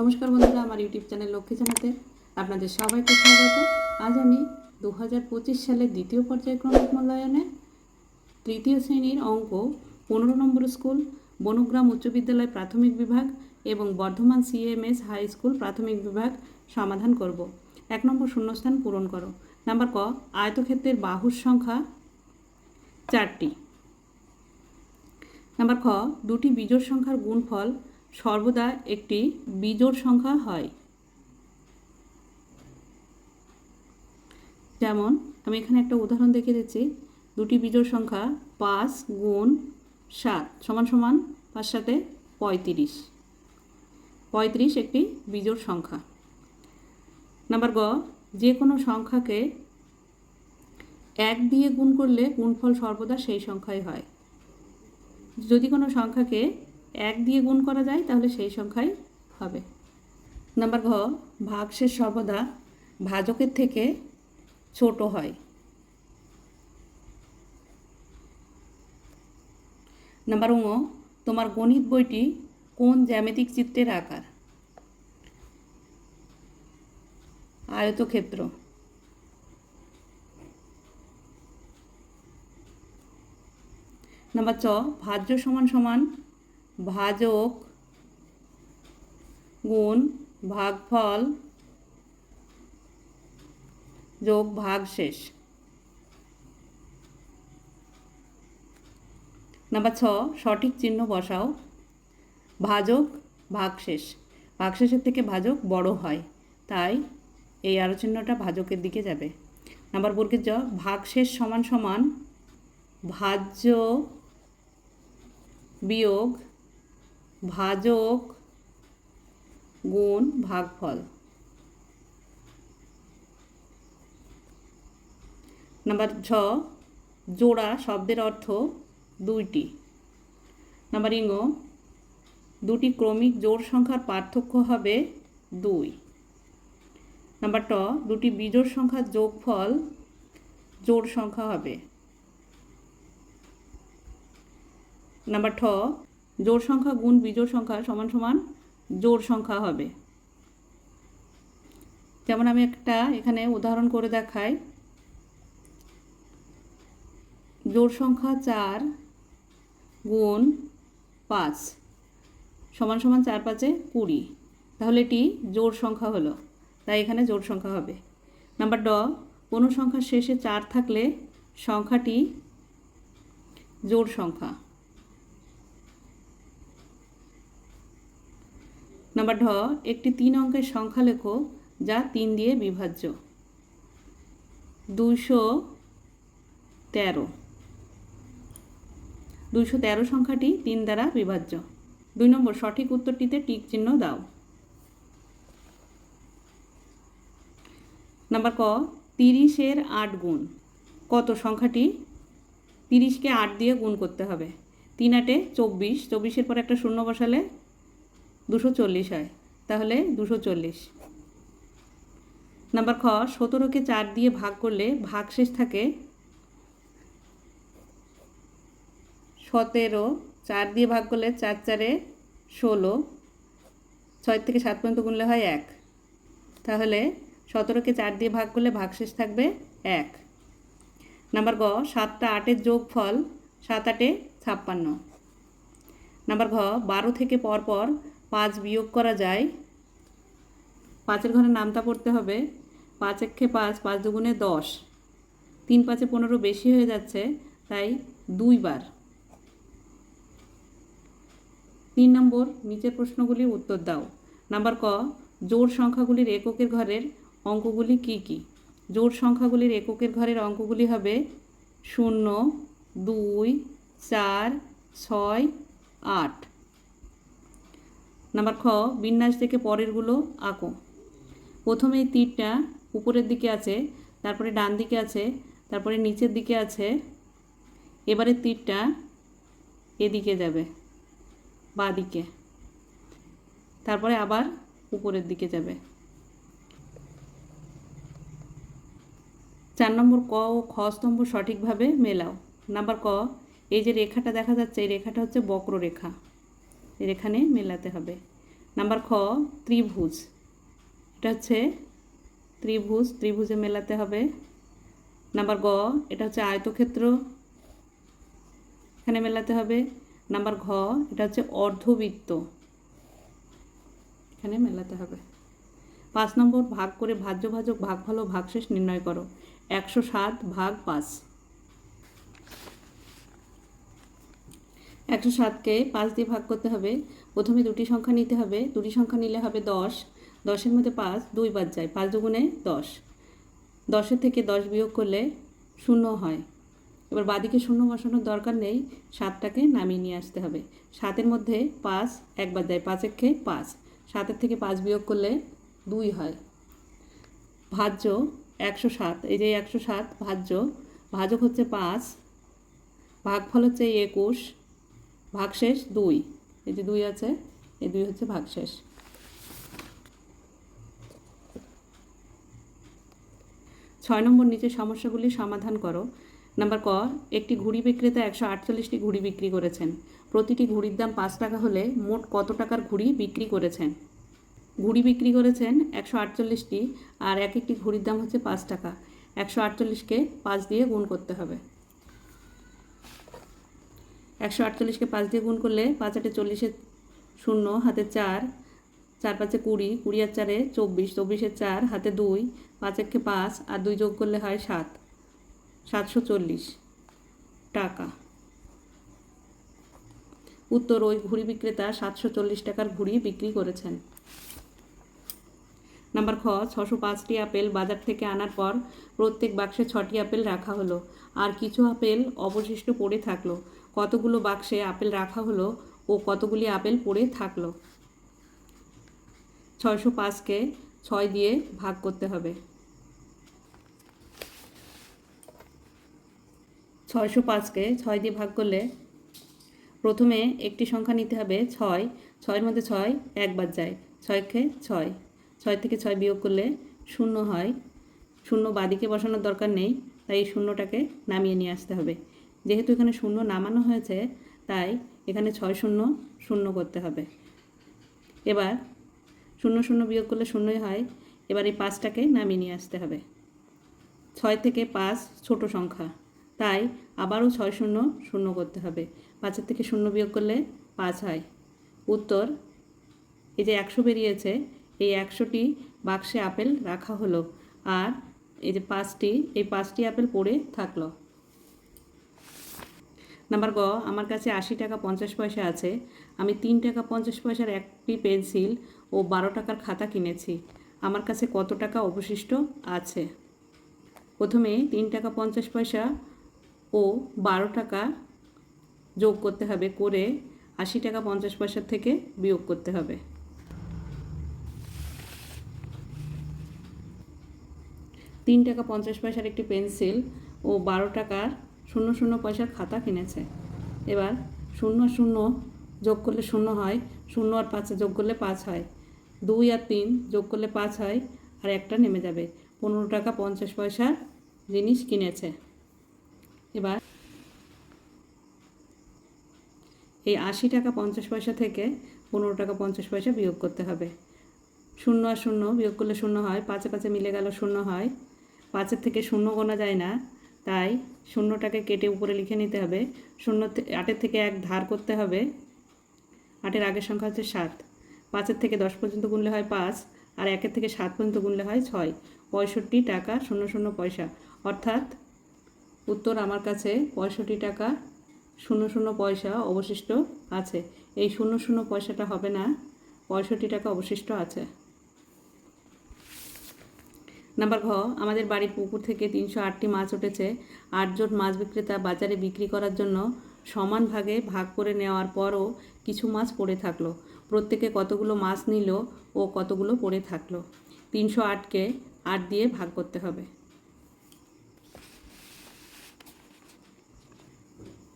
নমস্কার বন্ধুরা, আমার ইউটিউব চ্যানেল লক্ষ্মী জানাতে আপনাদের সবাইকে স্বাগত। আজ আমি দু হাজার পঁচিশ সালের দ্বিতীয় পর্যায়ক্রমিক মূল্যায়নে তৃতীয় শ্রেণির অঙ্ক পনেরো নম্বর স্কুল, বনগ্রাম উচ্চ বিদ্যালয় প্রাথমিক বিভাগ এবং বর্ধমান সিএমএস হাই স্কুল প্রাথমিক বিভাগ সমাধান করব। এক নম্বর শূন্যস্থান পূরণ করো। নাম্বার ক, আয়তক্ষেত্রের বাহুর সংখ্যা চারটি। নাম্বার খ, দুটি বিজোড় সংখ্যার গুণফল সর্বদা একটি বিজোড় সংখ্যা হয়। যেমন, আমি এখানে একটা উদাহরণ দেখে দিচ্ছি। দুটি বিজোড় সংখ্যা পাঁচ গুণ সাত সমান সমান পাঁচ সাথে পঁয়ত্রিশ। পঁয়ত্রিশ একটি বিজোড় সংখ্যা। নাম্বার গ, যে কোনো সংখ্যাকে এক দিয়ে গুণ করলে গুণফল সর্বদা সেই সংখ্যাই হয়। যদি কোনো সংখ্যাকে এক দিয়ে গুণ করা যায়, তাহলে সেই সংখ্যাই হবে। নাম্বার ঘ, ভাগশেষ সর্বদা ভাজকের থেকে ছোট হয়। নাম্বার ও তোমার গণিত বইটি কোন জ্যামিতিক চিত্রের আকার? আয়তক্ষেত্র। নাম্বার চ ভাজ্য সমান সমান ভাজক গুণ ভাগফল যোগ ভাগশেষ। নাম্বার ছ, সঠিক চিহ্ন বসাও। ভাজক ভাগশেষ। ভাগশেষের থেকে ভাজক বড় হয়, তাই এই আরও চিহ্নটা ভাজকের দিকে যাবে। নাম্বার বর্গের জ, ভাগশেষ সমান সমান ভাজ্য বিয়োগ ভাজক গুণ ভাগফল। নাম্বার ছ জোড়া শব্দের অর্থ দুইটি। নাম্বার ইঙ্গ, দুটি ক্রমিক জোড় সংখ্যার পার্থক্য হবে দুই। নাম্বার ট, দুটি বিজোড় সংখ্যার যোগফল জোড় সংখ্যা হবে। নাম্বার ঠ জোড় সংখ্যা গুণ বিজোড় সংখ্যা সমান সমান জোড় সংখ্যা হবে। যেমন আমি একটা এখানে উদাহরণ করে দেখাই। জোড় সংখ্যা চার গুণ পাঁচ সমান সমান চার পাঁচে কুড়ি। তাহলে এটি জোড় সংখ্যা হলো, তাই এখানে জোড় সংখ্যা হবে। নাম্বার ড, কোনো সংখ্যার শেষে চার থাকলে সংখ্যাটি জোড় সংখ্যা। নাম্বার ঢ একটি তিন অঙ্কের সংখ্যা লেখো যা তিন দিয়ে বিভাজ্য। দুশো তেরো। দুইশো তেরো সংখ্যাটি তিন দ্বারা বিভাজ্য। দুই নম্বর, সঠিক উত্তরটিতে টিক চিহ্ন দাও। নাম্বার ক তিরিশের আট গুণ। কত সংখ্যাটি? তিরিশকে আট দিয়ে গুণ করতে হবে। তিন আটে চব্বিশ। চব্বিশের পর একটা শূন্য বসালে দুশো চল্লিশ হয়। তাহলে দুশো চল্লিশ। নাম্বার খ, সতেরোকে চার দিয়ে ভাগ করলে ভাগশেষ থাকে সতেরো। চার দিয়ে ভাগ করলে চার চারে ষোলো। ছয় থেকে সাত পর্যন্ত গুনলে হয় এক। তাহলে সতেরোকে চার দিয়ে ভাগ করলে ভাগশেষ থাকবে এক। নাম্বার গ, সাতটা আটের যোগ ফল সাত আটে ছাপ্পান্ন। নাম্বার ঘ, বারো থেকে পরপর পাঁচ বিয়োগ করা যায়। পাঁচের ঘরে নামতা পড়তে হবে। পাঁচ একে পাঁচ পাঁচ দুগুণে দশ। তিন পাঁচে পনেরো বেশি হয়ে যাচ্ছে, তাই দুইবার। তিন নম্বর, নিচের প্রশ্নগুলির উত্তর দাও। নাম্বার ক, জোড় সংখ্যাগুলির এককের ঘরের অঙ্কগুলি কি কি? জোড় সংখ্যাগুলির এককের ঘরের অঙ্কগুলি হবে শূন্য, দুই, চার, ছয়, আট। নাম্বার খ, বিন্যাস থেকে পরেরগুলো আঁকো। প্রথমে এই তীরটা উপরের দিকে আছে, তারপরে ডান দিকে আছে, তারপরে নিচের দিকে আছে, এবারে তীরটা এদিকে যাবে বাঁ দিকে তারপরে আবার উপরের দিকে যাবে। চার নম্বর ক ও খ স্তম্ভ সঠিকভাবে মেলাও। নাম্বার ক, এই যে রেখাটা দেখা যাচ্ছে, এই রেখাটা হচ্ছে বক্ররেখা। এখানে মেলাতে হবে। নাম্বার খ, ত্রিভুজ। এটা হচ্ছে ত্রিভুজ, ত্রিভুজে মেলাতে হবে। নাম্বার গ, এটা হচ্ছে আয়তক্ষেত্র। এখানে মেলাতে হবে। নাম্বার ঘ, এটা হচ্ছে অর্ধবৃত্ত। এখানে মেলাতে হবে। পাঁচ নম্বর, ভাগ করে ভাজ্য ভাজক ভাগ ভালো ভাগশেষ নির্ণয় করো। একশো সাত ভাগ পাঁচ। একশো সাতকে পাঁচ দিয়ে ভাগ করতে হবে। প্রথমে দুটি সংখ্যা নিতে হবে। দুটি সংখ্যা নিলে হবে দশ। দশের মধ্যে পাঁচ দুই বাদ যায়। পাঁচ দুগুণে দশ। দশের থেকে দশ বিয়োগ করলে শূন্য হয়। এবার বাদিকে শূন্য বসানোর দরকার নেই। সাতটাকে নামিয়ে নিয়ে আসতে হবে। সাতের মধ্যে পাঁচ একবার যায়। পাঁচ একে পাঁচ। সাতের থেকে পাঁচ বিয়োগ করলে দুই হয়। ভাজ্য একশো সাত। এই যে একশো সাত ভাজ্য, ভাজক হচ্ছে পাঁচ। ভাগফল হচ্ছে একুশ। ভাগশেষ দুই। এই যে দুই আছে, এই দুই হচ্ছে ভাগশেষ। ছয় নম্বর নিচে সমস্যাগুলি সমাধান করো। নাম্বার ক, একটি ঘুড়ি বিক্রেতা একশো আটচল্লিশটি ঘুড়ি বিক্রি করেছেন। প্রতিটি ঘুড়ির দাম পাঁচ টাকা হলে মোট কত টাকার ঘুড়ি বিক্রি করেছেন? ঘুড়ি বিক্রি করেছেন একশো আটচল্লিশটি আর এক একটি ঘুড়ির দাম হচ্ছে পাঁচ টাকা। একশো আটচল্লিশকে পাঁচ দিয়ে গুণ করতে হবে। একশো আটচল্লিশকে পাঁচ দিয়ে গুণ করলে পাঁচ আটে চল্লিশে শূন্য, হাতে চার চার পাঁচে কুড়ি কুড়ি আর চারে চব্বিশ, চব্বিশে চার, হাতে দুই, পাঁচ একে পাঁচ আর দুই যোগ করলে হয় সাত, সাতশো চল্লিশ টাকা। উত্তর ওই ঘুড়ি বিক্রেতা সাতশো চল্লিশ টাকার ঘুড়ি বিক্রি করেছেন। নাম্বার খ, ছশো পাঁচটি আপেল বাজার থেকে আনার পর প্রত্যেক বাক্সে ছটি আপেল রাখা হলো। আর কিছু আপেল অবশিষ্ট পড়ে থাকল। কতগুলো বাক্সে আপেল রাখা হলো ও কতগুলি আপেল পড়ে থাকল? ছয়শো পাঁচকে ছয় দিয়ে ভাগ করতে হবে। ছয়শো পাঁচকে ছয় দিয়ে ভাগ করলে প্রথমে একটি সংখ্যা নিতে হবে ছয়। ছয়ের মধ্যে ছয় একবার যায়। ছয়কে ছয়। ছয় থেকে ছয় বিয়োগ করলে শূন্য হয়। শূন্য বাদিকে বসানোর দরকার নেই, তাই শূন্যটাকে নামিয়ে নিয়ে আসতে হবে। যেহেতু এখানে শূন্য নামানো হয়েছে, তাই এখানে ছয় শূন্য শূন্য করতে হবে। এবার শূন্য শূন্য বিয়োগ করলে শূন্যই হয়। এবার এই পাঁচটাকে নামিয়ে নিয়ে আসতে হবে। ছয় থেকে পাঁচ ছোট সংখ্যা। তাই আবারও ছয় শূন্য শূন্য করতে হবে। পাঁচের থেকে শূন্য বিয়োগ করলে পাঁচ হয়। উত্তর, এই যে একশো বেরিয়েছে, এই একশোটি বাক্সে আপেল রাখা হলো। আর এই যে পাঁচটি, এই পাঁচটি আপেল পড়ে থাকল। নাম্বার গ আমার কাছে আশি টাকা পঞ্চাশ পয়সা আছে। আমি তিন টাকা পঞ্চাশ পয়সার একটি পেন্সিল ও বারো টাকার খাতা কিনেছি। আমার কাছে কত টাকা অবশিষ্ট আছে? প্রথমে তিন টাকা পঞ্চাশ পয়সা ও বারো টাকা যোগ করতে হবে করে আশি টাকা পঞ্চাশ পয়সার থেকে বিয়োগ করতে হবে। তিন টাকা পঞ্চাশ পয়সার একটি পেন্সিল ও বারো টাকার শূন্য শূন্য পয়সার খাতা কিনেছে। এবার শূন্য শূন্য যোগ করলে শূন্য হয়, শূন্য আর পাঁচে যোগ করলে পাঁচ হয়। দুই আর তিন যোগ করলে পাঁচ হয়, আর একটা নেমে যাবে। পনেরো টাকা পঞ্চাশ পয়সার জিনিস কিনেছে। এবার এই আশি টাকা পঞ্চাশ পয়সা থেকে পনেরো টাকা পঞ্চাশ পয়সা বিয়োগ করতে হবে। শূন্য আর শূন্য বিয়োগ করলে শূন্য হয়, পাঁচে পাঁচে মিলে গেল শূন্য হয়। পাঁচের থেকে শূন্য গোনা যায় না। তাই শূন্যটাকে কেটে উপরে লিখে নিতে হবে। শূন্য আটের থেকে এক ধার করতে হবে। আটের আগের সংখ্যা হচ্ছে সাত। পাঁচের থেকে দশ পর্যন্ত গুনলে হয় পাঁচ আর একের থেকে সাত পর্যন্ত গুনলে হয় ছয়। পঁয়ষট্টি টাকা শূন্য শূন্য পয়সা। অর্থাৎ উত্তর আমার কাছে পঁয়ষট্টি টাকা শূন্য শূন্য পয়সা অবশিষ্ট আছে। এই শূন্য শূন্য পয়সাটা হবে না। পঁয়ষট্টি টাকা অবশিষ্ট আছে। নাম্বার ঘ আমাদের বাড়ির পুকুর থেকে তিনশো আটটি মাছ উঠেছে। আটজন মাছ বিক্রেতা বাজারে বিক্রি করার জন্য সমান ভাগে ভাগ করে নেওয়ার পরও কিছু মাছ পড়ে থাকল। প্রত্যেকে কতগুলো মাছ নিল ও কতগুলো পড়ে থাকল। তিনশো আটকে আট দিয়ে ভাগ করতে হবে।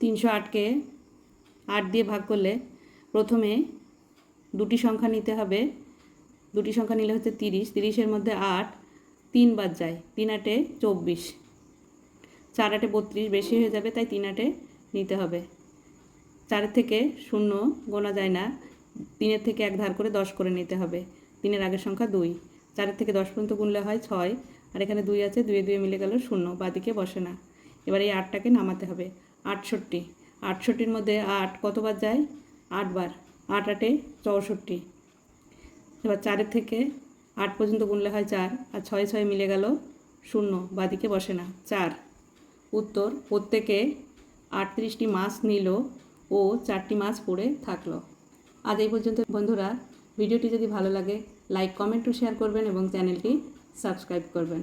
তিনশো আটকে আট দিয়ে ভাগ করলে প্রথমে দুটি সংখ্যা নিতে হবে। দুটি সংখ্যা নিলে হচ্ছে তিরিশ। তিরিশের মধ্যে আট তিন বাদ যায়। তিন আটে চব্বিশ। চার আটে বত্রিশ বেশি হয়ে যাবে, তাই তিন আটে নিতে হবে। চারের থেকে শূন্য গোনা যায় না, তিনের থেকে এক ধার করে দশ করে নিতে হবে। তিনের আগের সংখ্যা দুই। চারের থেকে দশ পর্যন্ত গুনলে হয় ছয়। আর এখানে দুই আছে, দুয়ে দুয়ে মিলে গেল শূন্য, বাদিকে বসে না। এবার এই আটটাকে নামাতে হবে। আটষট্টি। আটষট্টির মধ্যে আট কতবার যায়? আটবার। আট আটে চৌষট্টি। এবার চারের থেকে আট পর্যন্ত গুনলে হয় চার আর ছয় ছয় মিলে গেল শূন্য, বাদিকে বসে না, চার। উত্তর, প্রত্যেকে আটত্রিশটি মাস নিল ও চারটি মাস পড়ে থাকল। আজ এই পর্যন্ত বন্ধুরা, ভিডিওটি যদি ভালো লাগে লাইক কমেন্ট ও শেয়ার করবেন এবং চ্যানেলটি সাবস্ক্রাইব করবেন।